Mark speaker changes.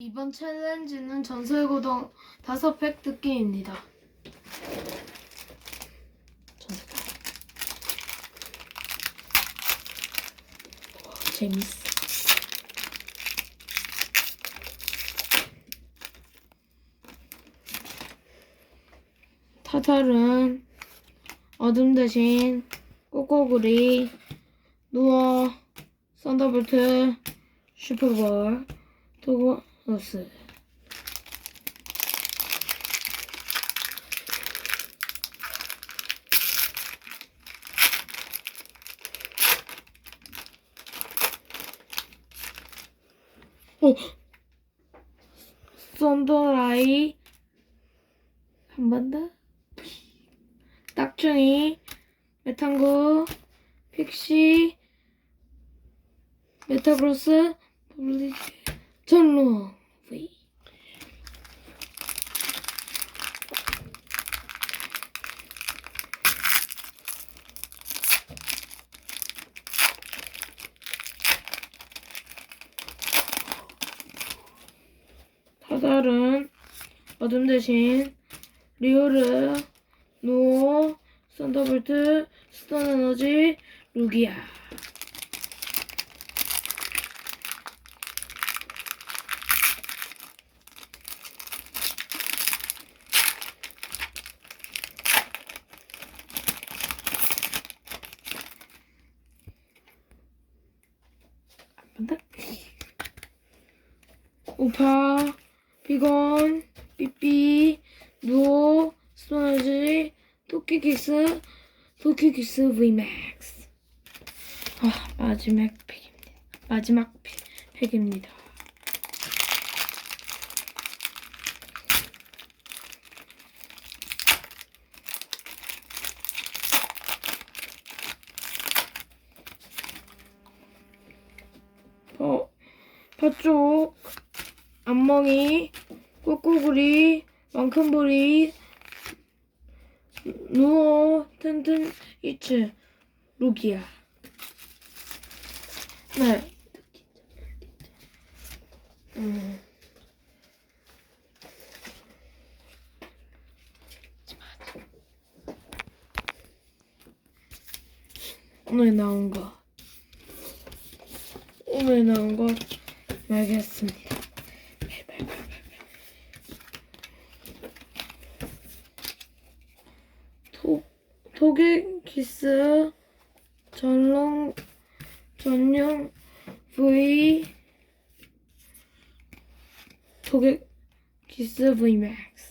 Speaker 1: 이번 챌린지는 전설 고동 다섯 팩 뜯기입니다.
Speaker 2: 재밌어.
Speaker 1: 타탈은 어둠 대신 꼬꼬구리 누워 썬더볼트 슈퍼볼 도그 노스 어? 썬더라이 한 번 더. 딱중이, 메탄구, 픽시, 메타그로스, 블리지, 전루, V. 타달은 어둠 대신 리오르, 노, 썬더볼트, 스톤 에너지, 루기아. 우파, 비건, 삐삐, 누오, 스토너지, 토끼기스, 토끼기스 VMAX. 아, 마지막 팩입니다. 마지막 팩, 팩입니다. 어, 팥쪽, 앞멍이, 꼬꼬구리, 왕큰보리, 누워, 튼튼, 이츠, 루기야. 네. 음. 오늘 나온 거. 오늘 나온 거 알겠습니다. 토, 토개 키스 전long 전용 V 토개 키스 V 맥스